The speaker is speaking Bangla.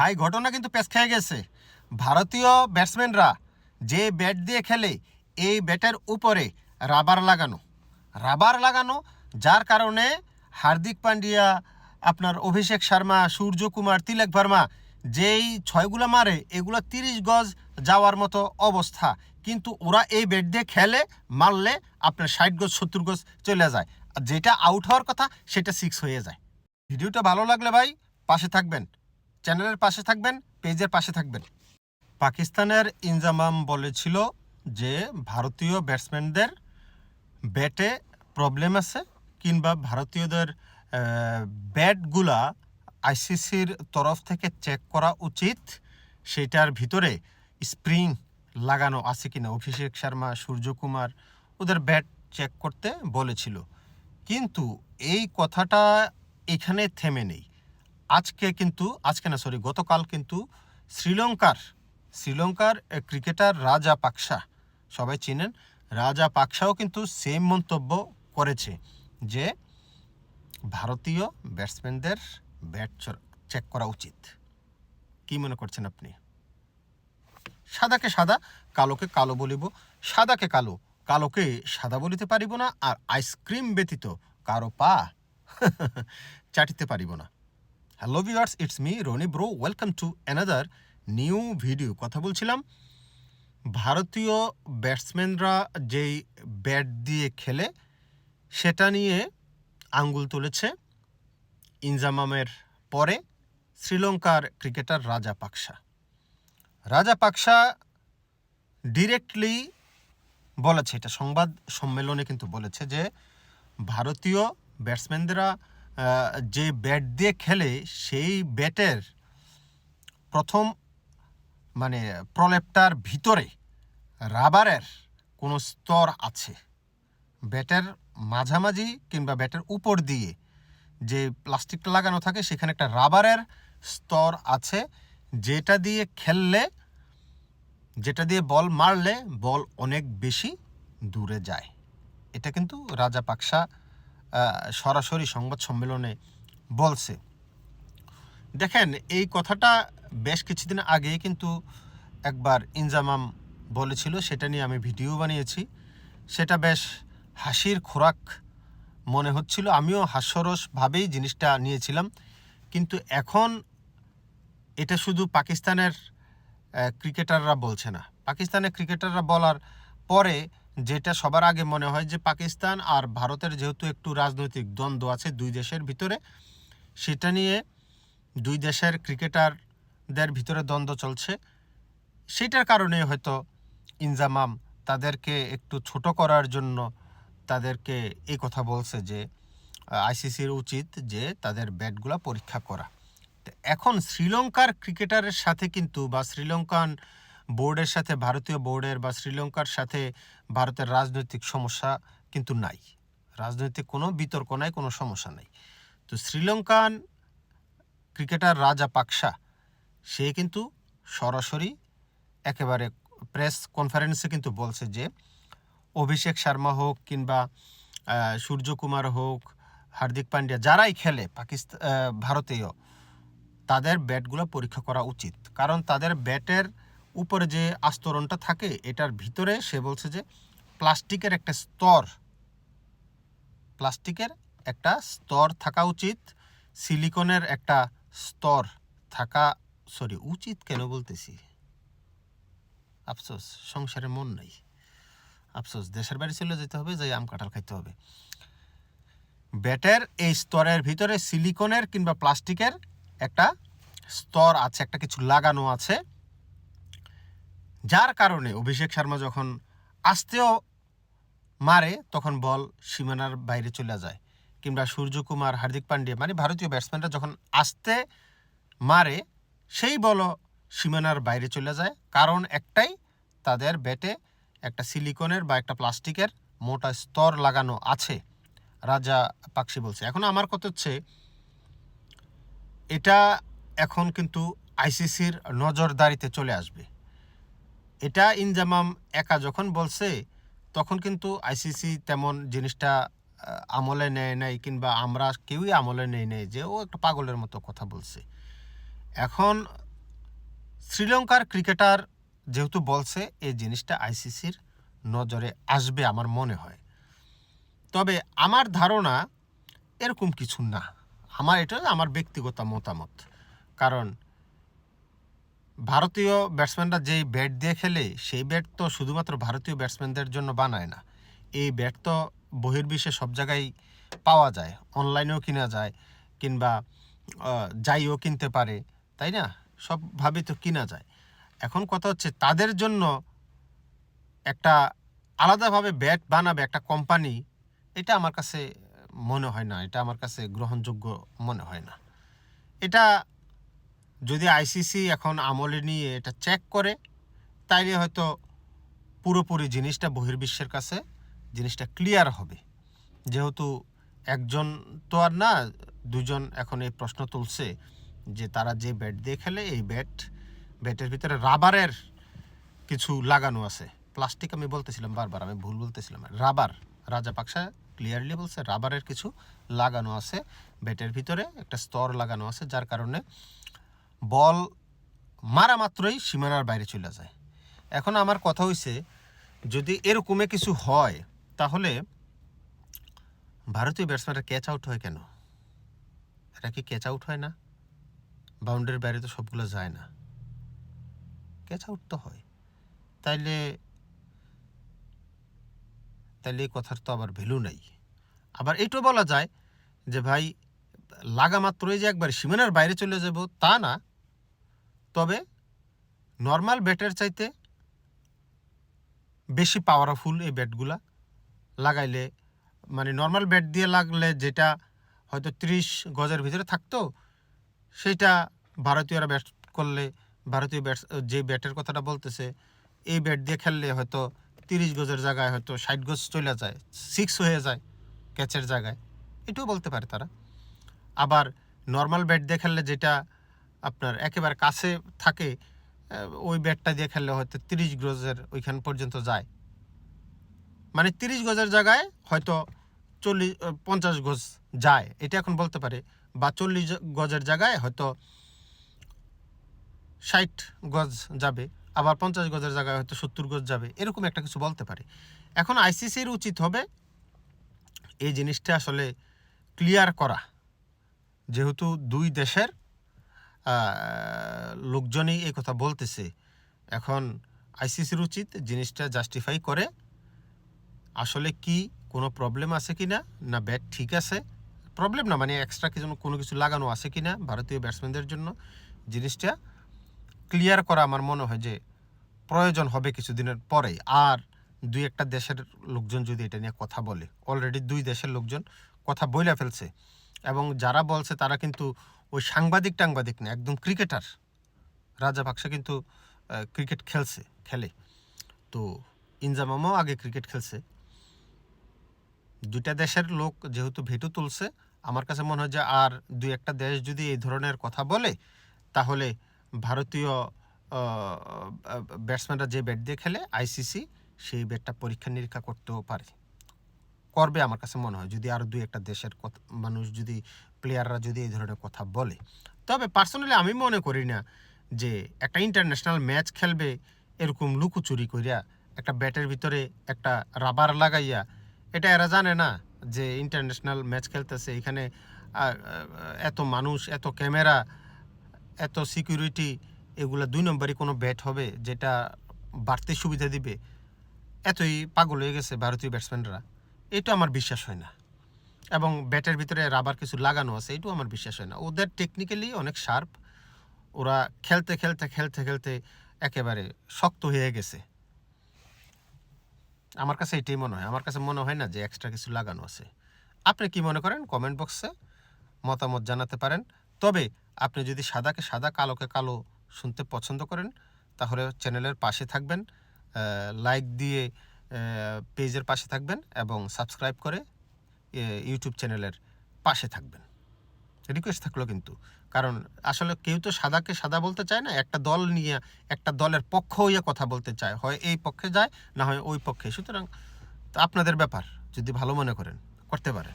ভাই, ঘটনা কিন্তু পেছ খেয়ে গেছে। ভারতীয় ব্যাটসম্যানরা যে ব্যাট দিয়ে খেলে, এই ব্যাটের উপরে রাবার লাগানো। রাবার লাগানো, যার কারণে হার্দিক পান্ডিয়া আপনার অভিষেক শর্মা সূর্যকুমার তিলক ভার্মা যেই ছয়গুলো মারে, এগুলো তিরিশ গজ যাওয়ার মতো অবস্থা। কিন্তু ওরা এই ব্যাট দিয়ে খেলে, মারলে আপনার ষাট গজ, সত্তর গজ চলে যায়। আর যেটা আউট হওয়ার কথা, সেটা সিক্স হয়ে যায়। ভিডিওটা ভালো লাগলে ভাই, পাশে থাকবেন। চ্যানেলের পাশে থাকবেন, পেজের পাশে থাকবেন। পাকিস্তানের ইনজামাম বলেছিল যে ভারতীয় ব্যাটসম্যানদের ব্যাটে প্রবলেম আছে কিংবা ভারতীয়দের ব্যাটগুলা আইসিসির তরফ থেকে চেক করা উচিত, সেটার ভিতরে স্প্রিং লাগানো আছে কিনা। অভিষেক শর্মা, সূর্যকুমার ওদের ব্যাট চেক করতে বলেছিল। কিন্তু এই কথাটা এখানে থেমে নেই। আজকে কিন্তু, আজকে না সরি গতকাল কিন্তু শ্রীলঙ্কার শ্রীলঙ্কার ক্রিকেটার রাজা পাকসা, সবাই চিনেন, রাজা পাকসাও কিন্তু সেম মন্তব্য করেছে যে ভারতীয় ব্যাটসম্যানদের ব্যাট চেক করা উচিত। কি মনে করছেন আপনি? সাদাকে সাদা, কালোকে কালো বলিব, সাদাকে কালো, কালোকে সাদা বলিতে পারিব না, আর আইসক্রিম ব্যতীত কারও পা চাটিতে পারিব না। Hello viewers it's me Roni bro welcome to another new video কথা বলছিলাম ভারতীয় ব্যাটসম্যানরা যেই ব্যাট দিয়ে খেলে সেটা নিয়ে আঙ্গুল তুলেছে ইনজামামের পরে শ্রীলঙ্কার ক্রিকেটার রাজা পাকসা। রাজা পাকসা ডিরেক্টলি বলেছে এটা সংবাদ সম্মেলনে কিন্তু বলেছে যে ভারতীয় ব্যাটসম্যানদেরা আহ, যে ব্যাট দিয়ে খেলে সেই ব্যাটের প্রথম মানে প্রলেপটার ভিতরে রাবারের কোনো স্তর আছে। ব্যাটের মাঝামাঝি কিংবা ব্যাটের উপর দিয়ে যে প্লাস্টিকটা লাগানো থাকে, সেখানে একটা রাবারের স্তর আছে, যেটা দিয়ে খেললে, যেটা দিয়ে বল মারলে বল অনেক বেশি দূরে যায়। এটা কিন্তু রাজা পাকসা সরাসরি সংবাদ সম্মেলনে বলছে। দেখেন, এই কথাটা বেশ কিছুদিন আগে কিন্তু একবার ইনজামাম বলেছিল, সেটা নিয়ে আমি ভিডিও বানিয়েছি। সেটা বেশ হাসির খোরাক মনে হচ্ছিল। আমিও হাস্যরসভাবেই জিনিসটা নিয়েছিলাম। কিন্তু এখন এটা শুধু পাকিস্তানের ক্রিকেটাররা বলছে না। পাকিস্তানের ক্রিকেটাররা বলার পরে যেটা সবার আগে মনে হয় যে পাকিস্তান আর ভারতের যেহেতু একটু রাজনৈতিক দ্বন্দ্ব আছে দুই দেশের ভিতরে, সেটা নিয়ে দুই দেশের ক্রিকেটারদের ভিতরে দ্বন্দ্ব চলছে। সেটার কারণে হয়তো ইনজামাম তাদেরকে একটু ছোট করার জন্য তাদেরকে এই কথা বলছে যে আইসিসির উচিত যে তাদের ব্যাটগুলো পরীক্ষা করা। এখন শ্রীলঙ্কার ক্রিকেটারের সাথে কিন্তু বা শ্রীলঙ্কান বোর্ডের সাথে, ভারতীয় বোর্ডের বা শ্রীলঙ্কার সাথে ভারতের রাজনৈতিক সমস্যা কিন্তু নাই। রাজনৈতিক কোনো বিতর্ক নাই, কোনো সমস্যা নাই। তো শ্রীলঙ্কান ক্রিকেটার রাজা পাকসা, সে কিন্তু সরাসরি একেবারে প্রেস কনফারেন্সে কিন্তু বলছে যে, অভিষেক শর্মা হোক কিংবা সূর্যকুমার হোক, হার্দিক পান্ডিয়া, যারাই খেলে পাকিস্তান ভারতীয়, তাদের ব্যাটগুলো পরীক্ষা করা উচিত। কারণ তাদের ব্যাটের উপরে যে আস্তরণটা থাকে, এটার ভিতরে সে বলছে যে প্লাস্টিকের একটা স্তর, প্লাস্টিকের একটা স্তর থাকা উচিত, সিলিকনের একটা স্তর থাকা, সরি, উচিত কেন বলতেছি? আফসোস, সংসারে মন নাই। আফসোস, দেশের বাড়ি চলে যেতে হবে যে আম কাঁঠাল খাইতে হবে। ব্যাটের এই স্তরের ভিতরে সিলিকনের কিংবা প্লাস্টিকের একটা স্তর আছে, একটা কিছু লাগানো আছে। যার কারণে অভিষেক শর্মা যখন আসতেও মারে, তখন বল সীমানার বাইরে চলে যায়। কিংবা সূর্যকুমার, হার্দিক পান্ডিয়া মানে ভারতীয় ব্যাটসম্যানরা যখন আসতে মারে, সেই বলও সীমানার বাইরে চলে যায়। কারণ একটাই, তাদের ব্যাটে একটা সিলিকনের বা একটা প্লাস্টিকের মোটা স্তর লাগানো আছে, রাজা পাকসি বলছে। এখন আমার কথা হচ্ছে, এটা এখন কিন্তু আইসিসির নজরদারিতে চলে আসবে। এটা ইনজামাম একা যখন বলছে, তখন কিন্তু আইসিসি তেমন জিনিসটা আমলে নেয় নাই কিংবা আমরা কেউই আমলে নেই নেই যে ও একটা পাগলের মতো কথা বলছে। এখন শ্রীলঙ্কার ক্রিকেটার যেহেতু বলছে, এই জিনিসটা আইসিসির নজরে আসবে আমার মনে হয়। তবে আমার ধারণা এরকম কিছু না। আমার এটা আমার ব্যক্তিগত মতামত। কারণ ভারতীয় ব্যাটসম্যানরা যেই ব্যাট দিয়ে খেলে, সেই ব্যাট তো শুধুমাত্র ভারতীয় ব্যাটসম্যানদের জন্য বানায় না। এই ব্যাট তো বহির্বিশ্বে সব জায়গায় পাওয়া যায়। অনলাইনেও কিনা যায়, কিংবা যাইও কিনতে পারে, তাই না? সবভাবে তো কিনা যায়। এখন কথা হচ্ছে, তাদের জন্য একটা আলাদাভাবে ব্যাট বানাবে একটা কোম্পানি এটা আমার কাছে মনে হয় না। এটা আমার কাছে গ্রহণযোগ্য মনে হয় না। এটা যদি আইসিসি এখন আমলে নিয়ে এটা চেক করে, তাইলে হয়তো পুরোপুরি জিনিসটা বহির্বিশ্বের কাছে জিনিসটা ক্লিয়ার হবে। যেহেতু একজন তো আর না, দুজন এখন এই প্রশ্ন তুলছে যে তারা যে ব্যাট দিয়ে খেলে, এই ব্যাট ব্যাটের ভিতরে রাবারের কিছু লাগানো আছে। প্লাস্টিক আমি বলতেছিলাম বারবার, আমি ভুল বলতেছিলাম। রাবার রাজা পাকসা ক্লিয়ারলি বলছে রাবারের কিছু লাগানো আছে ব্যাটের ভিতরে একটা স্তর লাগানো আছে, যার কারণে বল মারা মাত্রই সীমানার বাইরে চলে যায়। এখন আমার কথা হইছে, যদি এরকমে কিছু হয়, তাহলে ভারতীয় ব্যাটসম্যানরা ক্যাচ আউট হয় কেন? এটা কি ক্যাচ আউট হয় না? বাউন্ডারির বাইরে তো সবগুলো যায় না। ক্যাচ আউট তো হয়। তাইলে তাইলে এই কথার তো আবার ভ্যালু নাই। আবার এটাও বলা যায় যে ভাই, লাগা মাত্রই যে একবার সীমানার বাইরে চলে যাব, তা না। তবে নর্মাল ব্যাটের চাইতে বেশি পাওয়ারফুল এই ব্যাটগুলা লাগাইলে মানে নর্মাল ব্যাট দিয়ে লাগলে যেটা হয়তো ত্রিশ গজের ভিতরে থাকতো, সেটা ভারতীয়রা ব্যাট করলে, ভারতীয় ব্যাট যে ব্যাটের কথাটা বলতেছে, এই ব্যাট দিয়ে খেললে হয়তো তিরিশ গজের জায়গায় হয়তো ষাট গজ চলে যায় সিক্স হয়ে যায় ক্যাচের জায়গায়। এটাও বলতে পারে তারা। আবার নর্মাল ব্যাট দিয়ে খেললে যেটা আপনার একেবারে কাছে থাকে ওই ব্যাটটা দিয়ে খেললে হয়তো তিরিশ গজের ওইখান পর্যন্ত যায়। মানে তিরিশ গজের জায়গায় হয়তো চল্লিশ পঞ্চাশ গজ যায়। এটা এখন বলতে পারে, বা চল্লিশ গজের জায়গায় হয়তো ষাট গজ যাবে, আবার পঞ্চাশ গজের জায়গায় হয়তো সত্তর গজ যাবে, এরকম একটা কিছু বলতে পারে। এখন আইসিসির উচিত হবে এই জিনিসটা আসলে ক্লিয়ার করা। যেহেতু দুই দেশের লোকজনই এই কথা বলতেছে। এখন আইসিসির উচিত জিনিসটা জাস্টিফাই করে, আসলে কি কোনো প্রবলেম আছে কি না না ব্যাট ঠিক আছে। প্রবলেম না মানে এক্সট্রা কিছু কোনো কিছু লাগানো আছে কি না ভারতীয় ব্যাটসম্যানদের জন্য। জিনিসটা ক্লিয়ার করা আমার মনে হয় যে প্রয়োজন হবে কিছুদিনের পরেই। আর দুই একটা দেশের লোকজন যদি এটা নিয়ে কথা বলে অলরেডি দুই দেশের লোকজন কথা বইলা ফেলছে। এবং যারা বলছে তারা কিন্তু ওই সাংবাদিক টাংবাদিক না, একদম ক্রিকেটার। রাজা বাক্সা কিন্তু ক্রিকেট খেলছে, খেলে। তো ইনজামামও আগে ক্রিকেট খেলছে। দুইটা দেশের লোক যেহেতু ভেটু তুলছে, আমার কাছে মনে হয় যে আর দুই একটা দেশ যদি এই ধরনের কথা বলে, তাহলে ভারতীয় ব্যাটসম্যানরা যে ব্যাট দিয়ে খেলে, আইসিসি সেই ব্যাটটা পরীক্ষা নিরীক্ষা করতেও পারে। করবে আমার কাছে মনে হয়, যদি আরও দুই একটা দেশের মানুষ যদি প্লেয়াররা যদি এই ধরনের কথা বলে। তবে পার্সোনালি আমি মনে করি না যে একটা ইন্টারন্যাশনাল ম্যাচ খেলবে এরকম লুকোচুরি করিয়া একটা ব্যাটের ভিতরে একটা রাবার লাগাইয়া, এটা এরা জানে না যে ইন্টারন্যাশনাল ম্যাচ খেলতেছে, এখানে এত মানুষ, এত ক্যামেরা এত সিকিউরিটি এগুলো দুই নম্বরই কোনো ব্যাট হবে যেটা বাড়তি সুবিধা দিবে। এতই পাগল হয়ে গেছে ভারতীয় ব্যাটসম্যানরা এটা আমার বিশ্বাস হয় না। এবং ব্যাটের ভিতরে রাবার কিছু লাগানো আছে, এটাও আমার বিশ্বাস হয় না। ওদের টেকনিক্যালি অনেক শার্প ওরা খেলতে খেলতে খেলতে খেলতে একেবারে শক্ত হয়ে গেছে। আমার কাছে এটাই মনে হয়। আমার কাছে মনে হয় না যে এক্সট্রা কিছু লাগানো আছে। আপনি কি মনে করেন? কমেন্ট বক্সে মতামত জানাতে পারেন। তবে আপনি যদি সাদাকে সাদা, কালোকে কালো শুনতে পছন্দ করেন, তাহলে চ্যানেলের পাশে থাকবেন। লাইক দিয়ে পেজের পাশে থাকবেন এবং সাবস্ক্রাইব করে ইউটিউব চ্যানেলের পাশে থাকবেন। রিকোয়েস্ট থাকল কিন্তু, কারণ আসলে কেউ তো সাদাকে সাদা বলতে চায় না, একটা দল নিয়ে, একটা দলের পক্ষ হইয়া কথা বলতে চায়, হয় এই পক্ষে যায় না হয় ওই পক্ষে। সুতরাং আপনাদের ব্যাপার, যদি ভালো মনে করেন, করতে পারেন।